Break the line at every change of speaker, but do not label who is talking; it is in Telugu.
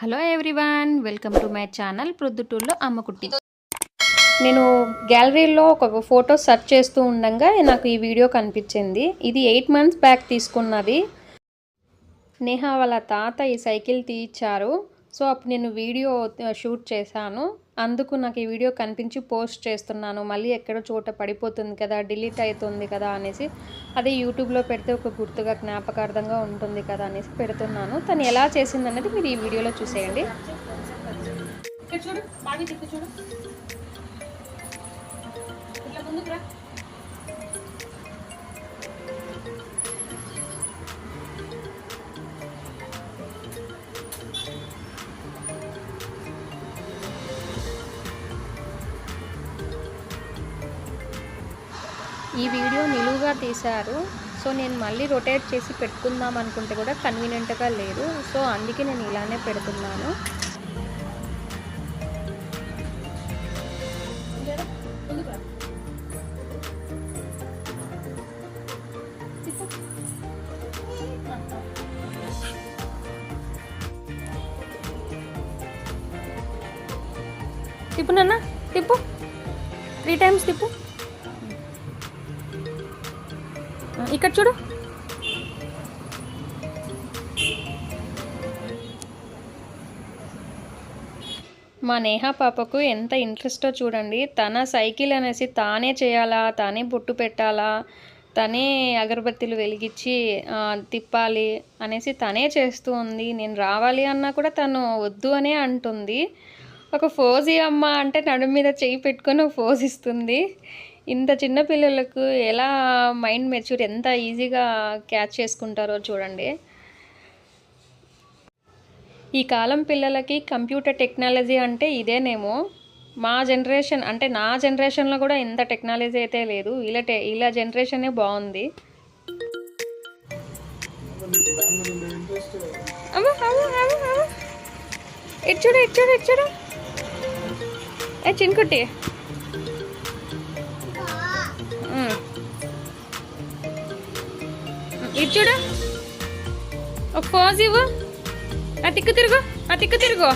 Hello everyone welcome to my channel ప్రొద్దుటూరులో అమ్మకుట్టి నేను గ్యాలరీలో ఒక ఫోటో సెర్చ్ చేస్తూ ఉండగా నాకు ఈ వీడియో కనిపించింది. ఇది ఎయిట్ మంత్స్ బ్యాక్ తీసుకున్నది. నేహా వాళ్ళ తాత ఈ సైకిల్ తీయించారు. సో అప్పుడు నేను వీడియో షూట్ చేశాను. అందుకు నాకు ఈ వీడియో కనిపించి పోస్ట్ చేస్తున్నాను. మళ్ళీ ఎక్కడో చోట పడిపోతుంది కదా డిలీట్ అవుతుంది కదా అనేసి అదే యూట్యూబ్లో పెడితే ఒక గుర్తుగా జ్ఞాపకార్థంగా ఉంటుంది కదా అనేసి పెడుతున్నాను. తను ఎలా చేసింది అనేది మీరు ఈ వీడియోలో చూసేయండి.
ఇక్కడ చూడు.
ఈ వీడియో నిలువుగా తీశారు. సో నేను మళ్ళీ రొటేట్ చేసి పెట్టుకుందాం అనుకుంటే కూడా కన్వీనియంట్గా లేదు. సో అందుకే నేను ఇలానే పెడుతున్నాను.
తిప్పు
నాన్న తిప్పు. త్రీ టైమ్స్ తిప్పు. ఇక్కడ చూడు. మా నేహా పాపకు ఎంత ఇంట్రెస్టో చూడండి. తన సైకిల్ అనేసి తానే చేయాలా తానే బొట్టు పెట్టాలా తనే అగరబత్తీలు వెలిగించి తిప్పాలి అనేసి తనే చేస్తూ ఉంది. నేను రావాలి అన్నా కూడా తను వద్దు అనే అంటుంది. ఒక ఫోజీ అమ్మ అంటే నడుము మీద చేయి పెట్టుకొని ఫోజ్ ఇస్తుంది. ఇంత చిన్న పిల్లలకు ఎలా మైండ్ మెచ్యూర్ ఎంత ఈజీగా క్యాచ్ చేసుకుంటారో చూడండి. ఈ కాలం పిల్లలకి కంప్యూటర్ టెక్నాలజీ అంటే ఇదేనేమో. మా జనరేషన్ అంటే నా జనరేషన్లో కూడా ఇంత టెక్నాలజీ అయితే లేదు. ఇలా టె ఇలా జనరేషనే బాగుంది. చూడు చూడు చూడు. ఏ చిన్కుట్టి ఇటు చూడు. ఒక పోజ్ ఇవ్వు. ఆ తిక్కు తిరుగు ఆ తిక్కు తిరుగు.